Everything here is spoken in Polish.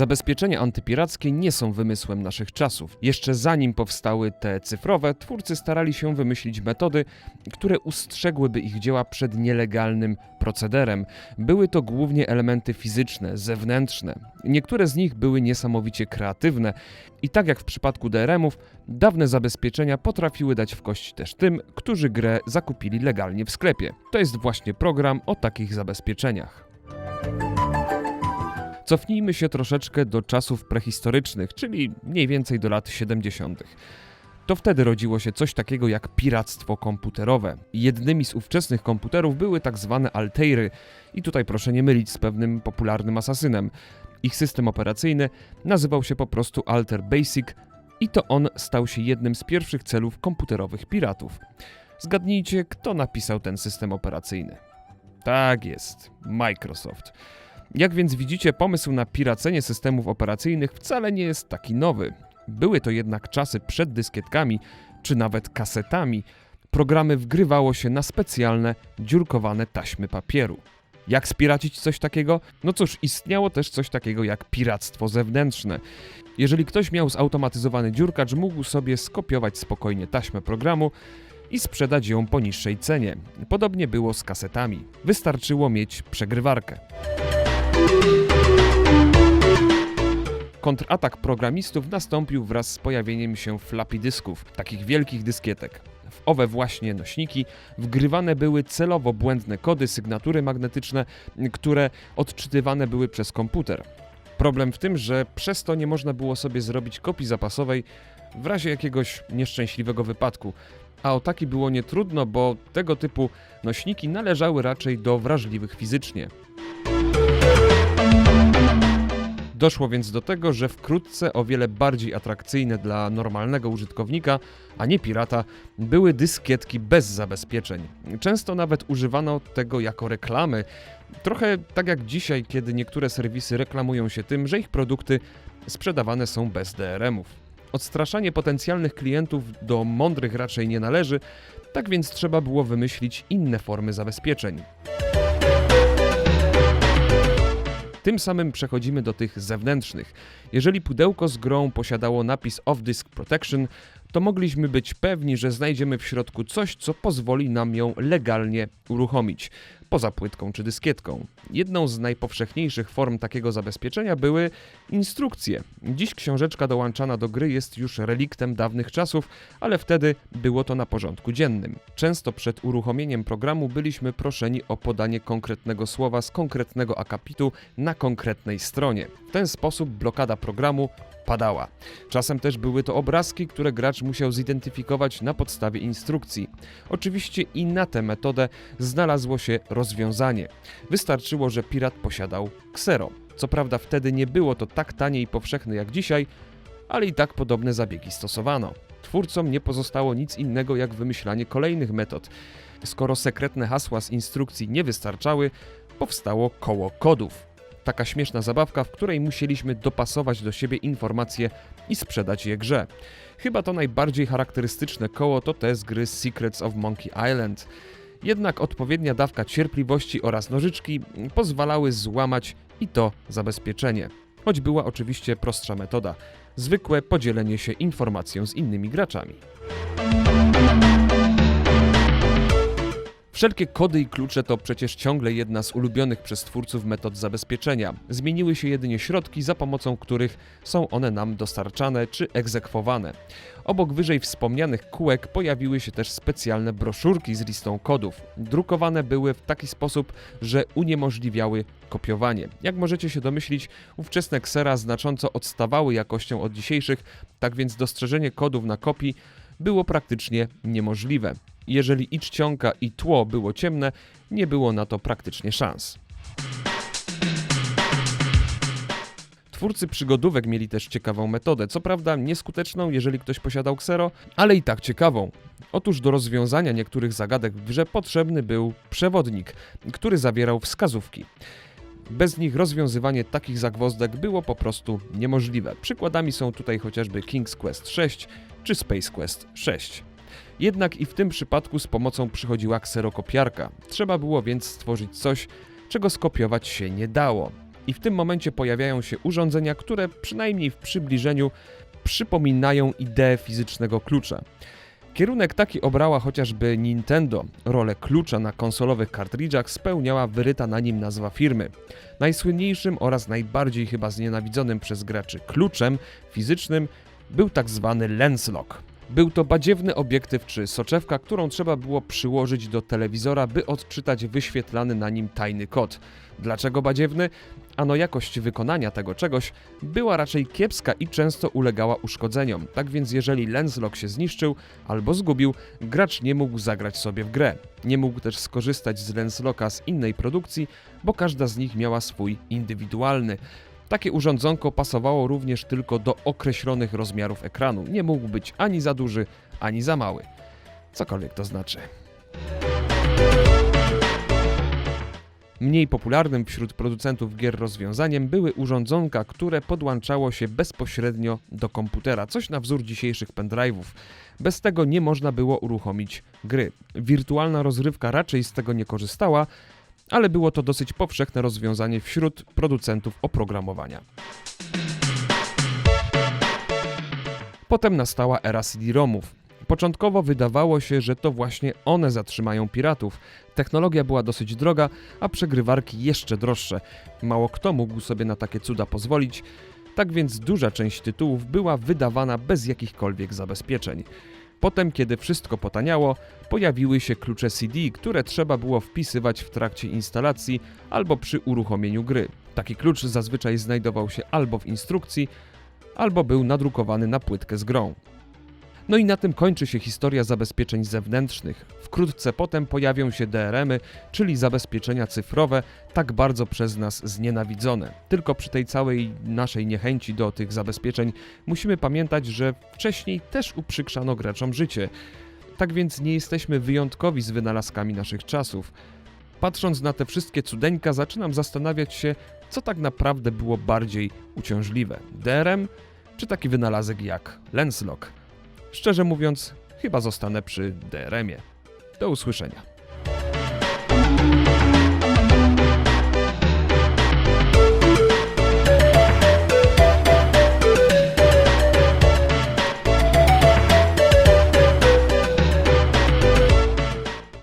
Zabezpieczenia antypirackie nie są wymysłem naszych czasów. Jeszcze zanim powstały te cyfrowe, twórcy starali się wymyślić metody, które ustrzegłyby ich dzieła przed nielegalnym procederem. Były to głównie elementy fizyczne, zewnętrzne. Niektóre z nich były niesamowicie kreatywne i tak jak w przypadku DRM-ów, dawne zabezpieczenia potrafiły dać w kość też tym, którzy grę zakupili legalnie w sklepie. To jest właśnie program o takich zabezpieczeniach. Cofnijmy się troszeczkę do czasów prehistorycznych, czyli mniej więcej do lat 70. To wtedy rodziło się coś takiego jak piractwo komputerowe. Jednymi z ówczesnych komputerów były tak zwane Altairy i tutaj proszę nie mylić z pewnym popularnym asasynem. Ich system operacyjny nazywał się po prostu Alter Basic i to on stał się jednym z pierwszych celów komputerowych piratów. Zgadnijcie, kto napisał ten system operacyjny. Tak jest, Microsoft. Jak więc widzicie, pomysł na piracenie systemów operacyjnych wcale nie jest taki nowy. Były to jednak czasy przed dyskietkami, czy nawet kasetami. Programy wgrywało się na specjalne, dziurkowane taśmy papieru. Jak spiracić coś takiego? No cóż, istniało też coś takiego jak piractwo zewnętrzne. Jeżeli ktoś miał zautomatyzowany dziurkacz, mógł sobie skopiować spokojnie taśmę programu i sprzedać ją po niższej cenie. Podobnie było z kasetami. Wystarczyło mieć przegrywarkę. Kontratak programistów nastąpił wraz z pojawieniem się floppy dysków, takich wielkich dyskietek. W owe właśnie nośniki wgrywane były celowo błędne kody, sygnatury magnetyczne, które odczytywane były przez komputer. Problem w tym, że przez to nie można było sobie zrobić kopii zapasowej w razie jakiegoś nieszczęśliwego wypadku. A o taki było nietrudno, bo tego typu nośniki należały raczej do wrażliwych fizycznie. Doszło więc do tego, że wkrótce o wiele bardziej atrakcyjne dla normalnego użytkownika, a nie pirata, były dyskietki bez zabezpieczeń. Często nawet używano tego jako reklamy. Trochę tak jak dzisiaj, kiedy niektóre serwisy reklamują się tym, że ich produkty sprzedawane są bez DRM-ów. Odstraszanie potencjalnych klientów do mądrych raczej nie należy, tak więc trzeba było wymyślić inne formy zabezpieczeń. Tym samym przechodzimy do tych zewnętrznych. Jeżeli pudełko z grą posiadało napis Off Disk Protection, to mogliśmy być pewni, że znajdziemy w środku coś, co pozwoli nam ją legalnie uruchomić, poza płytką czy dyskietką. Jedną z najpowszechniejszych form takiego zabezpieczenia były instrukcje. Dziś książeczka dołączana do gry jest już reliktem dawnych czasów, ale wtedy było to na porządku dziennym. Często przed uruchomieniem programu byliśmy proszeni o podanie konkretnego słowa z konkretnego akapitu na konkretnej stronie. W ten sposób blokada programu padała. Czasem też były to obrazki, które gracz musiał zidentyfikować na podstawie instrukcji. Oczywiście i na tę metodę znalazło się rozwiązanie. Wystarczyło, że pirat posiadał ksero. Co prawda wtedy nie było to tak tanie i powszechne jak dzisiaj, ale i tak podobne zabiegi stosowano. Twórcom nie pozostało nic innego jak wymyślanie kolejnych metod. Skoro sekretne hasła z instrukcji nie wystarczały, powstało koło kodów. Taka śmieszna zabawka, w której musieliśmy dopasować do siebie informacje i sprzedać je grze. Chyba to najbardziej charakterystyczne koło to te z gry Secrets of Monkey Island. Jednak odpowiednia dawka cierpliwości oraz nożyczki pozwalały złamać i to zabezpieczenie. Choć była oczywiście prostsza metoda zwykłe podzielenie się informacją z innymi graczami. Wszelkie kody i klucze to przecież ciągle jedna z ulubionych przez twórców metod zabezpieczenia. Zmieniły się jedynie środki, za pomocą których są one nam dostarczane czy egzekwowane. Obok wyżej wspomnianych kółek pojawiły się też specjalne broszurki z listą kodów. Drukowane były w taki sposób, że uniemożliwiały kopiowanie. Jak możecie się domyślić, ówczesne ksera znacząco odstawały jakością od dzisiejszych, tak więc dostrzeżenie kodów na kopii było praktycznie niemożliwe. Jeżeli i czcionka i tło było ciemne, nie było na to praktycznie szans. Twórcy przygodówek mieli też ciekawą metodę, co prawda nieskuteczną, jeżeli ktoś posiadał ksero, ale i tak ciekawą. Otóż do rozwiązania niektórych zagadek w grze potrzebny był przewodnik, który zawierał wskazówki. Bez nich rozwiązywanie takich zagwozdek było po prostu niemożliwe. Przykładami są tutaj chociażby King's Quest 6 czy Space Quest 6. Jednak i w tym przypadku z pomocą przychodziła kserokopiarka. Trzeba było więc stworzyć coś, czego skopiować się nie dało. I w tym momencie pojawiają się urządzenia, które przynajmniej w przybliżeniu przypominają ideę fizycznego klucza. Kierunek taki obrała chociażby Nintendo. Rolę klucza na konsolowych kartridżach spełniała wyryta na nim nazwa firmy. Najsłynniejszym oraz najbardziej chyba znienawidzonym przez graczy kluczem fizycznym był tak zwany lens lock. Był to badziewny obiektyw czy soczewka, którą trzeba było przyłożyć do telewizora, by odczytać wyświetlany na nim tajny kod. Dlaczego badziewny? Ano jakość wykonania tego czegoś była raczej kiepska i często ulegała uszkodzeniom. Tak więc jeżeli lenslock się zniszczył albo zgubił, gracz nie mógł zagrać sobie w grę. Nie mógł też skorzystać z lenslocka z innej produkcji, bo każda z nich miała swój indywidualny. Takie urządzonko pasowało również tylko do określonych rozmiarów ekranu. Nie mógł być ani za duży, ani za mały. Cokolwiek to znaczy. Mniej popularnym wśród producentów gier rozwiązaniem były urządzonka, które podłączało się bezpośrednio do komputera, coś na wzór dzisiejszych pendrive'ów. Bez tego nie można było uruchomić gry. Wirtualna rozrywka raczej z tego nie korzystała, ale było to dosyć powszechne rozwiązanie wśród producentów oprogramowania. Potem nastała era CD-ROMów. Początkowo wydawało się, że to właśnie one zatrzymają piratów. Technologia była dosyć droga, a przegrywarki jeszcze droższe. Mało kto mógł sobie na takie cuda pozwolić, tak więc duża część tytułów była wydawana bez jakichkolwiek zabezpieczeń. Potem, kiedy wszystko potaniało, pojawiły się klucze CD, które trzeba było wpisywać w trakcie instalacji albo przy uruchomieniu gry. Taki klucz zazwyczaj znajdował się albo w instrukcji, albo był nadrukowany na płytkę z grą. No i na tym kończy się historia zabezpieczeń zewnętrznych. Wkrótce potem pojawią się DRM-y, czyli zabezpieczenia cyfrowe, tak bardzo przez nas znienawidzone. Tylko przy tej całej naszej niechęci do tych zabezpieczeń musimy pamiętać, że wcześniej też uprzykrzano graczom życie. Tak więc nie jesteśmy wyjątkowi z wynalazkami naszych czasów. Patrząc na te wszystkie cudeńka, zaczynam zastanawiać się, co tak naprawdę było bardziej uciążliwe: DRM czy taki wynalazek jak Lenslock. Szczerze mówiąc, chyba zostanę przy DRM-ie. Do usłyszenia.